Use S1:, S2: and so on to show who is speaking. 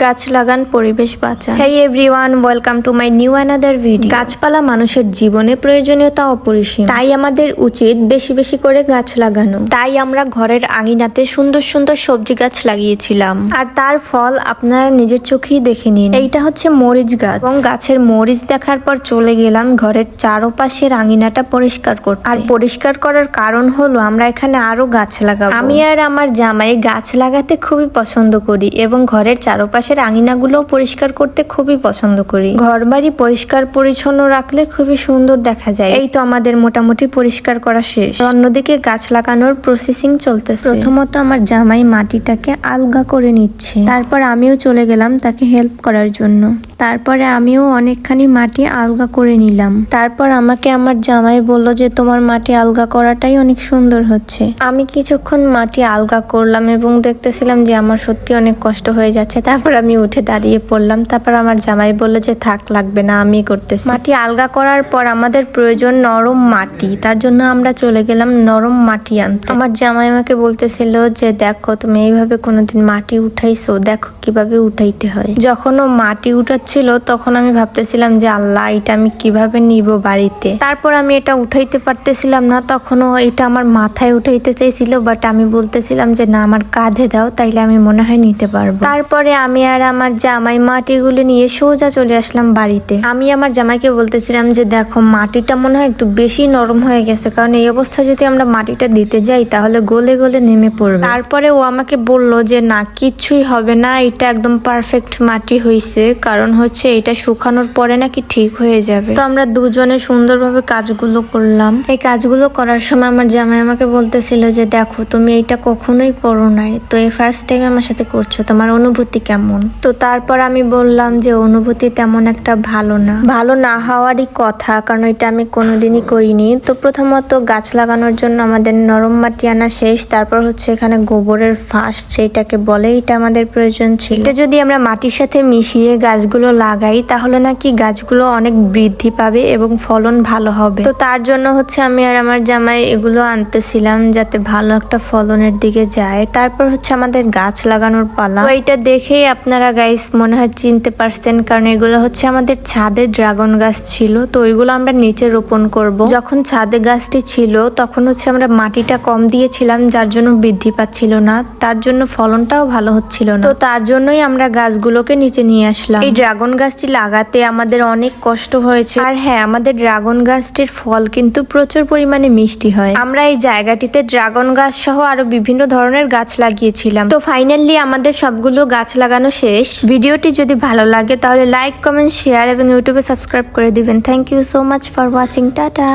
S1: গাছ লাগান, পরিবেশ বাঁচান। Hey everyone welcome to my new another video গাছপালা মানুষের জীবনে প্রয়োজনীয়তা অপরিসীম। তাই আমাদের উচিত বেশি বেশি করে গাছ লাগানো। তাই আমরা ঘরের আঙিনাতে সুন্দর সুন্দর সবজি গাছ লাগিয়েছিলাম। আর তার ফল আপনারা নিজের চোখেই দেখে নিন। এইটা হচ্ছে মরিচ গাছ। এবং গাছের মরিচ দেখার পর চলে গেলাম ঘরের চারপাশের আঙিনাটা পরিষ্কার করতে। আর পরিষ্কার করার কারণ হলো আমরা এখানে আরও গাছ লাগাবো। আমি আর আমার জামাই গাছ লাগাতে খুবই পছন্দ করি এবং ঘরের চারপাশের আঙিনাগুলো পরিষ্কার করতে খুবই পছন্দ করি। ঘর বাড়ি পরিষ্কার পরিচ্ছন্ন রাখলে খুবই সুন্দর দেখা যায়। এই তো আমাদের মোটামুটি পরিষ্কার করা শেষ। অন্যদিকে গাছ লাগানোর প্রসেসিং চলতেছে। প্রথমত আমার জামাই মাটিটাকে আলগা করে নিচ্ছে। তারপর আমিও চলে গেলাম তাকে হেল্প করার জন্য। তারপরে আমিও অনেকখানি মাটি আলগা করে নিলাম। তারপর আমাকে আমার জামাই বলল যে, তোমার মাটি আলগা করাটাই অনেক সুন্দর হচ্ছে। আমি কিছুক্ষণ মাটি আলগা করলাম এবং দেখতেছিলাম যে, আমার সত্যি অনেক কষ্ট হয়ে যাচ্ছে। তারপর আমি উঠে দাঁড়িয়ে পড়লাম, তারপর আমার জামাই বলল যে, থাক, লাগবে না আমি করতেছি। মাটি আলগা করার পর আমাদের প্রয়োজন নরম মাটি, তার জন্য আমরা চলে গেলাম নরম মাটি আনতে। আমার জামাই আমাকে বলতেছিল যে, দেখো, তুমি এইভাবে কোনোদিন মাটি উঠাইছো, দেখো কীভাবে উঠাইতে হয়। যখন ও মাটি উঠাচ্ছিল, তখন আমি ভাবতেছিলাম যে, আল্লাহ, এটা আমি কীভাবে নিব বাড়িতে? তারপর আমি এটা উঠাইতে পারতেছিলাম না তখনও এটা আমার মাথায় উঠাইতে চাইছিল বাট আমি বলতেছিলাম যে, না, আমার কাঁধে দাও, তাইলে আমি মনে হয় নিতে পারব। তারপরে আমি আর আমার জামাই মাটিগুলো নিয়ে সোজা চলে আসলাম বাড়িতে। আমি আমার জামাইকে বলতেছিলাম যে, দেখো, মাটিটা মনে হয় একটু বেশি নরম হয়ে গেছে। কারণ এই অবস্থায় যদি আমরা মাটিটা দিতে যাই, তাহলে গলে গলে নেমে পড়বে। তারপরে ও আমাকে বলল যে, না কিচ্ছুই হবে না। এটা একদম পারফেক্ট মাটি হয়েছে কারণ হচ্ছে এটা শুকানোর পরে নাকি ঠিক হয়ে যাবে। তো আমরা দুজনে সুন্দরভাবে কাজগুলো করলাম। এই কাজগুলো করার সময় আমার জামাই আমাকে বলতেছিল যে, দেখো, তুমি এটা কখনোই করো নাই। তো এই ফার্স্ট টাইম আমার সাথে করছ। তোমার অনুভূতি কেমন? তো তারপর আমি বললাম যে অনুভূতি তেমন একটা ভালো না। ভালো না হওয়ারই কথা কারণ এটা আমি কোনোদিনই করিনি। তো প্রথমত গাছ লাগানোর জন্য আমাদের নরম মাটি আনা শেষ তারপর হচ্ছে এখানে গোবরের ফাঁস যেটাকে বলে এটা আমাদের প্রয়োজন ছিল। এটা যদি আমরা মাটির সাথে মিশিয়ে গাছগুলো লাগাই তাহলে নাকি গাছগুলো অনেক বৃদ্ধি পাবে এবং ফলন ভালো হবে। তো তার জন্য হচ্ছে আমি আর আমার জামাই এগুলো আনতেছিলাম যাতে ভালো একটা ফলনের দিকে যায়। তারপর হচ্ছে আমাদের গাছ লাগানোর পালা। এটা দেখেই আপনারা গাইস মনে হয় চিনতে পারছেন, কারণ এগুলো হচ্ছে আমাদের ছাদে ড্রাগন গাছ ছিল, তো ওইগুলো আমরা নিচে রোপণ করব। যখন ছাদে গাছটি ছিল, তখন হচ্ছে আমরা মাটিটা কম দিয়েছিলাম, যার জন্য বৃদ্ধি পাচ্ছিল না, তার জন্য ফলনটাও ভালো হচ্ছিল না। তো তার জন্যই আমরা গাছগুলোকে নিচে নিয়ে আসলাম। এই ড্রাগন গাছটি লাগাতে আমাদের অনেক কষ্ট হয়েছে। আর হ্যাঁ আমাদের ড্রাগন গাছটির ফল কিন্তু প্রচুর পরিমাণে মিষ্টি হয়। আমরা এই জায়গাটিতে ড্রাগন গাছ সহ আরও বিভিন্ন ধরনের গাছ লাগিয়েছিলাম। তো ফাইনালি আমাদের সবগুলো গাছ লাগানো শেষ। ভিডিওটি যদি ভালো লাগে তাহলে লাইক কমেন্ট শেয়ার এবং ইউটিউবে সাবস্ক্রাইব করে দিবেন। Thank you so much for watching tata